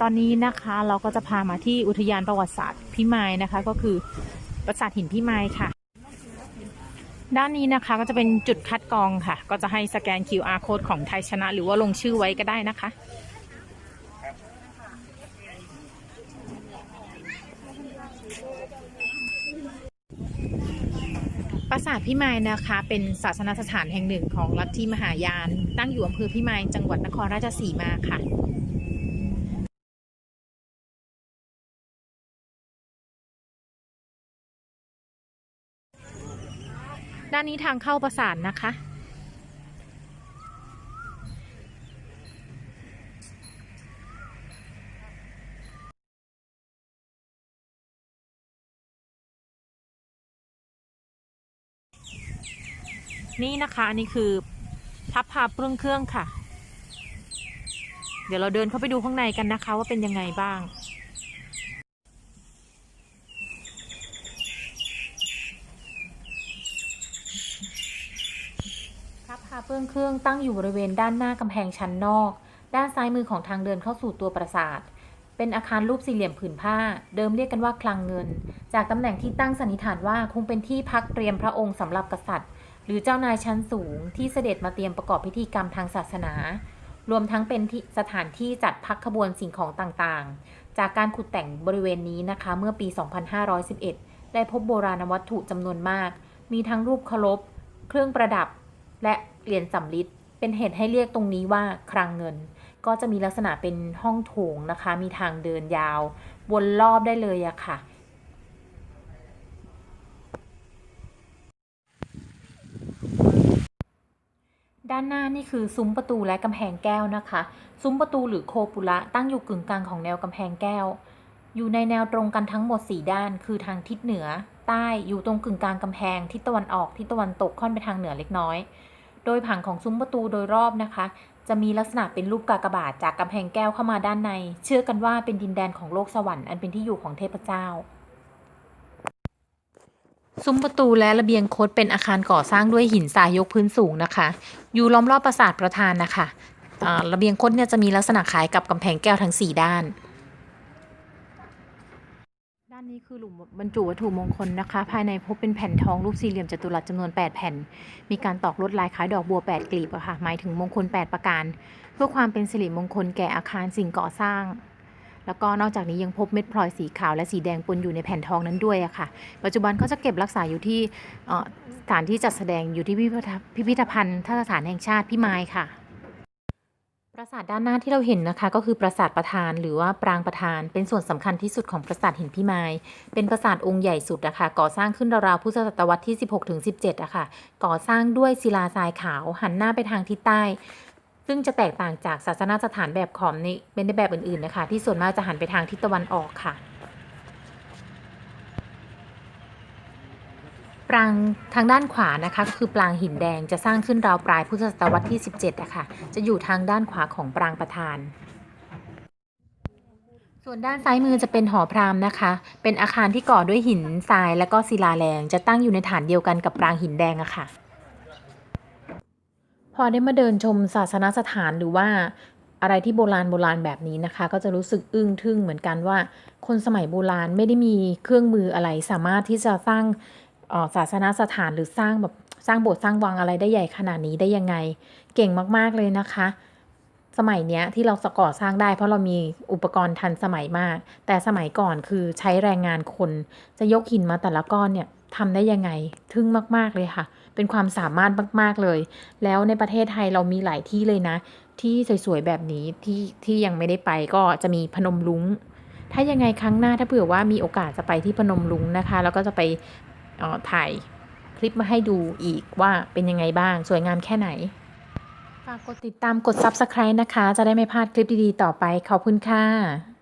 ตอนนี้นะคะเราก็จะพามาที่อุทยานประวัติศาสตร์พิมายนะคะ ก็คือปราสาทหินพิมายค่ะ ด้านนี้นะคะก็จะเป็นจุดคัดกรองค่ะ ก็จะให้สแกน QR code ของไทยชนะ หรือว่าลงชื่อไว้ก็ได้นะคะปราสาทพิมายนะคะ เป็นศาสนสถานแห่งหนึ่งของลัทธิมหายาน ตั้งอยู่อำเภอพิมายจังหวัดนครราชสีมาค่ะ ด้านนี้ทางเข้าปราสาทนะคะ นี่นะคะอันนี้คือพับพาปรุงเครื่องค่ะ เดี๋ยวเราเดินเข้าไปดูข้างในกันนะคะ ว่าเป็นยังไงบ้าง พับพาเปื้องเครื่องตั้งอยู่บริเวณด้านหน้ากำแพงชั้นนอก ด้านซ้ายมือของทางเดินเข้าสู่ตัวปราสาท เป็นอาคารรูปสี่เหลี่ยมผืนผ้า เดิมเรียกกันว่าคลังเงิน จากตำแหน่งที่ตั้งสันนิษฐานว่าคงเป็นที่พักเตรียมพระองค์สำหรับกษัตริย์ หรือเจ้านายชั้นสูงที่เสด็จมาเตรียมประกอบพิธีกรรมทางศาสนา รวมทั้งเป็นสถานที่จัดพักขบวนสิ่งของต่างๆ จากการขุดแต่งบริเวณนี้นะคะ เมื่อปี 2511 ได้พบโบราณวัตถุจำนวนมาก มีทั้งรูปเคารพเครื่องประดับและ เหรียญสำริดเป็นเหตุให้เรียกตรงนี้ว่าคลังเงิน ก็จะมีลักษณะเป็นห้องโถงนะคะ มีทางเดินยาว วนรอบได้เลยอะค่ะด้านหน้านี่คือซุ้มประตูและกำแพงแก้วนะคะ ซุ้มประตูหรือโคปุระตั้งอยู่กึ่งกลางของแนวกำแพงแก้ว อยู่ในแนวตรงกันทั้งหมด 4 ด้าน คือทางทิศเหนือ ใต้อยู่ตรงกึ่งกลางกำแพงทิศตะวันออกทิศตะวันตกค่อนไปทางเหนือเล็กน้อย โดยผังของซุ้มประตูโดยรอบนะคะ จะมีลักษณะเป็นรูปกากบาทจากกำแพงแก้วเข้ามาด้านใน เชื่อกันว่าเป็นดินแดนของโลกสวรรค์อันเป็นที่อยู่ของเทพเจ้า ซุ้มประตูและระเบียงคดเป็นอาคารก่อสร้างด้วยหินทรายยกพื้นสูงนะคะ อยู่ล้อมรอบปราสาทประธานนะคะอ่าระเบียงคดเนี่ยจะมีลักษณะคล้ายกับกำแพงแก้วทั้ง 4 ด้าน ด้านนี้คือหลุมบรรจุวัตถุมงคลนะคะ ภายในพบเป็นแผ่นทองรูปสี่เหลี่ยมจัตุรัสจำนวน 8 แผ่น มีการตอกลวดลายคล้ายดอกบัว 8 กลีบอะค่ะหมายถึงมงคล 8 ประการ เพื่อความเป็นสิริมงคลแก่อาคารสิ่งก่อสร้าง แล้วก็นอกจากนี้ยังพบเม็ดพลอยสีขาวและสีแดงปนอยู่ในแผ่นทองนั้นด้วยอะค่ะ ปัจจุบันเขาจะเก็บรักษาอยู่ที่สถานที่จัดแสดงอยู่ที่พิพิธภัณฑ์ท่าสถานแห่งชาติพิมายค่ะ ราสาทด้านหน้าที่เราเห็นนะคะ ก็คือปราสาทประธานหรือว่าปรางประธาน เป็นส่วนสำคัญที่สุดของปราสาทหินพิมาย เป็นปราสาทองค์ใหญ่สุดนะคะก่อสร้างขึ้นราวๆพุทธศตวรรษที่ 16-17อะค่ะ ก่อสร้างด้วยศิลาทรายขาวหันหน้าไปทางทิศใต้ ซึ่งจะแตกต่างจากศาสนาสถานแบบขอมในเป็นในแบบอื่นๆนะคะ ที่ส่วนมากจะหันไปทางทิศตะวันออกค่ะ รางทางด้านขวานะคะก็คือปรางหินแดงจะสร้างขึ้นราวปลายพุทธศตวรรษที่ 17อะค่ะจะอยู่ทางด้านขวาของปรางประธาน ส่วนด้านซ้ายมือจะเป็นหอพราหมณ์นะคะ เป็นอาคารที่ก่อด้วยหินทรายและก็ศิลาแรงจะตั้งอยู่ในฐานเดียวกันกับปรางหินแดงอะค่ะ พอได้มาเดินชมศาสนสถานหรือว่าอะไรที่โบราณโบราณแบบนี้นะคะ ก็จะรู้สึกอึ้งทึ่งเหมือนกันว่า คนสมัยโบราณไม่ได้มีเครื่องมืออะไรสามารถที่จะสร้าง ศาสนสถานหรือสร้างแบบสร้างโบสถ์สร้างวังอะไรได้ใหญ่ขนาดนี้ได้ยังไง เก่งมากๆเลยนะคะ สมัยเนี้ยที่เราสก่อสร้างได้ เพราะเรามีอุปกรณ์ทันสมัยมาก แต่สมัยก่อนคือใช้แรงงานคน จะยกหินมาแต่ละก้อนเนี่ยทำได้ยังไงทึ่งมาก ๆเลยค่ะ เป็นความสามารถมาก ๆเลย แล้วในประเทศไทยเรามีหลายที่เลยนะ ที่สวยๆแบบนี้ที่ที่ยังไม่ได้ไปก็จะมีพนมลุงถ้ายังไงครั้งหน้าถ้าเผื่อว่ามีโอกาสจะไปที่พนมลุงนะคะ แล้วก็จะไป ถ่ายคลิปมาให้ดูอีกว่าเป็นยังไงบ้าง สวยงามแค่ไหน ฝากกดติดตามกด Subscribe นะคะ จะได้ไม่พลาดคลิปดีๆต่อไป ขอบคุณค่ะ